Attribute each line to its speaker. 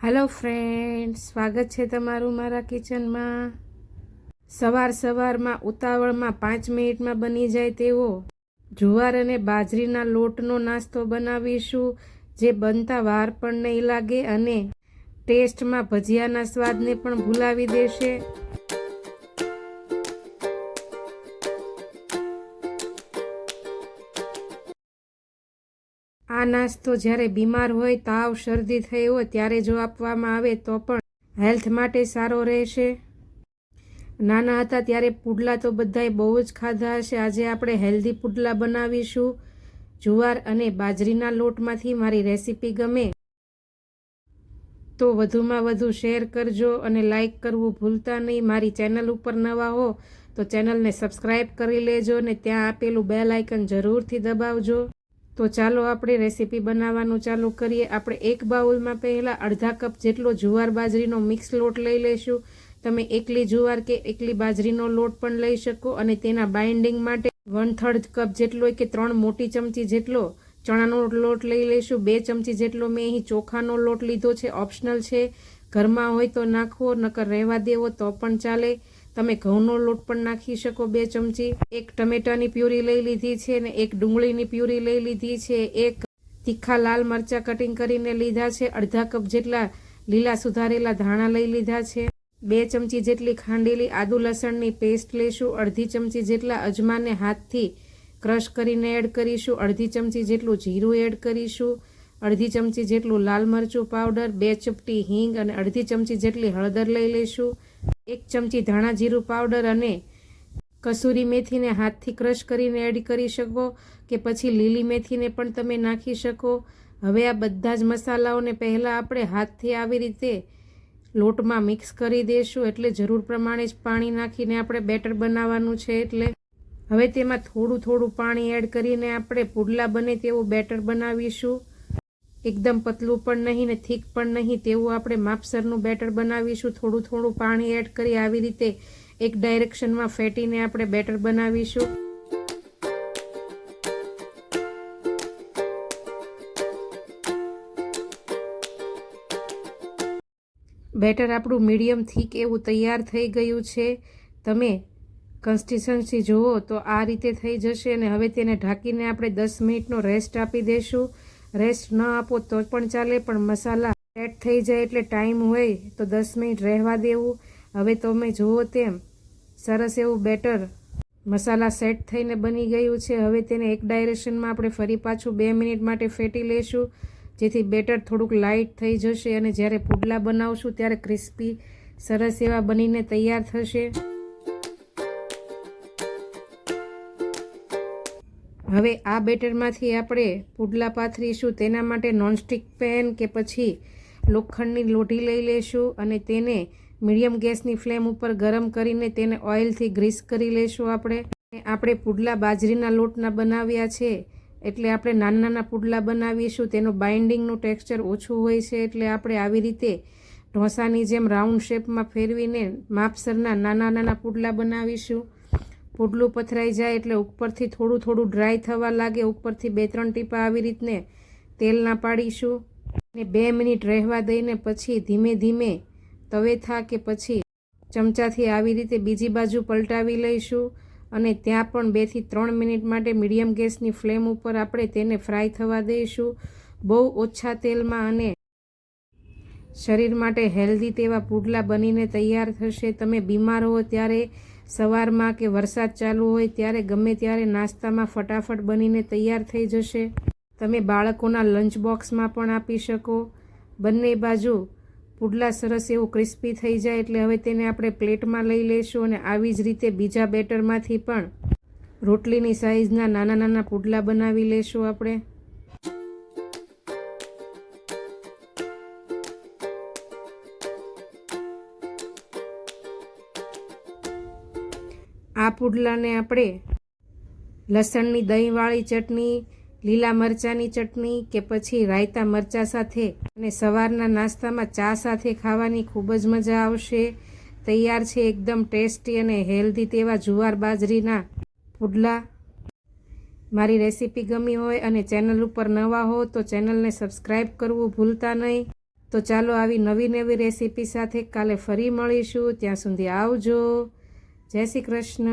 Speaker 1: Hello friend સ્વાગત છે તમારું મારા કિચનમાં સવાર સવારમાં, ઉતાવળમાં પાંચ મિનિટમાં બની જાય તેવો જુવાર અને બાજરીના લોટનો નાસ્તો બનાવીશું, જે બનતા વાર પણ નહીં લાગે અને ટેસ્ટમાં ભજીયાના સ્વાદને પણ ભૂલાવી દેશે. આ નાસ્તો જ્યારે બીમાર હોય, તાવ, શરદી થઈ હોય, ત્યારે જો આપવામાં આવે તો પણ હેલ્થ માટે સારો રહેશે. નાના હતા ત્યારે પુડલા તો બધાએ બહુ જ ખાધા હશે. આજે આપણે હેલ્ધી પુડલા બનાવીશું. જુવાર અને બાજરીના લોટમાંથી મારી રેસીપી ગમે તો વધુમાં વધુ શેર કરજો અને લાઇક કરવું ભૂલતા નહીં. મારી ચેનલ ઉપર નવા હો તો ચેનલને સબસ્ક્રાઈબ કરી લેજો અને ત્યાં આપેલું બેલ આઇકન જરૂરથી દબાવજો. તો ચાલો આપણે રેસીપી બનાવવાનું ચાલુ કરીએ. આપણે એક બાઉલમાં પહેલાં અડધા કપ જેટલો જુવાર બાજરીનો મિક્સ લોટ લઈ લઈશું. તમે એકલી જુવાર કે એકલી બાજરીનો લોટ પણ લઈ શકો અને તેના બાઇન્ડિંગ માટે વન થર્ડ કપ જેટલો કે ત્રણ મોટી ચમચી જેટલો ચણાનો લોટ લઈ લઈશું. બે ચમચી જેટલો મેં અહીં ચોખાનો લોટ લીધો છે ઓપ્શનલ છે. ઘરમાં હોય તો નાખવો નકર રહેવા દેવો તો પણ ચાલે. તમે ઘઉંનો લોટ પણ નાખી શકો બે ચમચી. એક ટમેટાની પ્યુરી લઈ લીધી છે ને એક ડુંગળીની પ્યુરી લઈ લીધી છે. એક તીખા લાલ મરચાં કટિંગ કરીને લીધા છે. અડધા કપ જેટલા લીલા સુધારેલા ધાણા લઈ લીધા છે. બે ચમચી જેટલી ખાંડેલી આદુ લસણની પેસ્ટ લઈશું અડધી ચમચી જેટલા અજમાને હાથથી ક્રશ કરીને એડ કરીશું. અડધી ચમચી જેટલું જીરું એડ કરીશું. અડધી ચમચી જેટલું લાલ મરચું પાવડર બે ચપટી હિંગ અને અડધી ચમચી જેટલી હળદર લઈ લઈશું. એક ચમચી ધાણા જીરું પાવડર અને કસૂરી મેથીને હાથથી ક્રશ કરીને એડ કરી શકો કે પછી લીલી મેથીને પણ તમે નાખી શકો. હવે આ બધા જ મસાલાઓને પહેલાં આપણે હાથથી આવી રીતે લોટમાં મિક્સ કરી દઈશું એટલે જરૂર પ્રમાણે જ પાણી નાખીને આપણે બેટર બનાવવાનું છે એટલે. હવે તેમાં થોડું થોડું પાણી એડ કરીને આપણે પુડલા બને તેવું બેટર બનાવીશું. એકદમ પતલું પણ નહીં ને થીક પણ નહીં તેવું આપણે માપસરનું બેટર બનાવીશું. થોડું થોડું પાણી એડ કરી આવી રીતે એક ડાયરેક્શનમાં ફેટીને આપણે બેટર બનાવીશું. બેટર આપણું મીડિયમ થીક એવું તૈયાર થઈ ગયું છે. તમે કન્સિસ્ટન્સી જુઓ તો આ રીતે થઈ જશે અને હવે તેને ઢાંકીને આપણે દસ મિનિટનો રેસ્ટ આપી દઈશું રેસ્ટ ન આપો તો પણ ચાલે, પણ મસાલા સેટ થઈ જાય એટલે ટાઈમ હોય તો દસ મિનિટ રહેવા દેવું. હવે તમે જુઓ તેમ, સરસ એવું બેટર મસાલા સેટ થઈને બની ગયું છે. હવે તેને એક ડાયરેક્શનમાં આપણે ફરી પાછું બે મિનિટ માટે ફેટી લઈશું, જેથી બેટર થોડુંક લાઇટ થઈ જશે અને જ્યારે પુડલા બનાવશું ત્યારે ક્રિસ્પી, સરસ એવા બનીને તૈયાર થશે. હવે આ બેટરમાંથી આપણે પુડલા પાથરીશું. તેના માટે નોનસ્ટિક પેન કે પછી લોખંડની લોઢી લઈ લેશું અને તેને મીડિયમ ગેસની ફ્લેમ ઉપર ગરમ કરીને તેને ઓઇલથી ગ્રીસ કરી લઈશું આપણે. આપણે પુડલા બાજરીના લોટના બનાવ્યા છે. એટલે આપણે નાના નાના પુડલા બનાવીશું. તેનું બાઇન્ડિંગનું ટેક્સચર ઓછું હોય છે એટલે આપણે આવી રીતે ઢોસાની જેમ રાઉન્ડ શેપમાં ફેરવીને માપસરના નાના નાના પુડલા બનાવીશું. પુડલું પથરાઈ જાય એટલે ઉપરથી થોડું થોડું ડ્રાય થવા લાગે. ઉપરથી બે ત્રણ ટીપા આવી રીતને તેલના પાડીશું અને બે મિનિટ રહેવા દઈને પછી ધીમે ધીમે તવેથા કે પછી ચમચાથી આવી રીતે બીજી બાજુ પલટાવી લઈશું અને ત્યાં પણ બેથી ત્રણ મિનિટ માટે મીડિયમ ગેસની ફ્લેમ ઉપર આપણે તેને ફ્રાય થવા દઈશું. બહુ ઓછા તેલમાં અને શરીર માટે હેલ્ધી તેવા પુડલા બનીને તૈયાર થશે. તમે બીમાર હો ત્યારે સવારમાં કે વરસાદ ચાલુ હોય ત્યારે ગમે ત્યારે નાસ્તામાં ફટાફટ બનીને તૈયાર થઈ જશે. તમે બાળકોના લંચ બોક્સમાં પણ આપી શકો. બંને બાજુ પુડલા સરસ એવું ક્રિસ્પી થઈ જાય એટલે હવે તેને આપણે પ્લેટમાં લઈ લઈશું અને આવી જ રીતે બીજા બેટરમાંથી પણ રોટલીની સાઇઝના નાના નાના પુડલા બનાવી લઈશું આપણે. આ પુડલાને આપણે લસણની દહીંવાળી ચટણી, લીલા મરચાંની ચટણી કે પછી રાયતા મરચાં સાથે અને સવારના નાસ્તામાં ચા સાથે ખાવાની ખૂબ જ મજા આવશે. તૈયાર છે એકદમ ટેસ્ટી અને હેલ્ધી તેવા જુવાર બાજરીના પુડલા. મારી રેસીપી ગમી હોય અને ચેનલ ઉપર નવા હો તો ચેનલને સબસ્ક્રાઈબ કરવું ભૂલતા નહીં. તો ચાલો આવી નવી નવી રેસીપી સાથે કાલે ફરી મળીશું. ત્યાં સુધી આવજો. જય શ્રી કૃષ્ણ.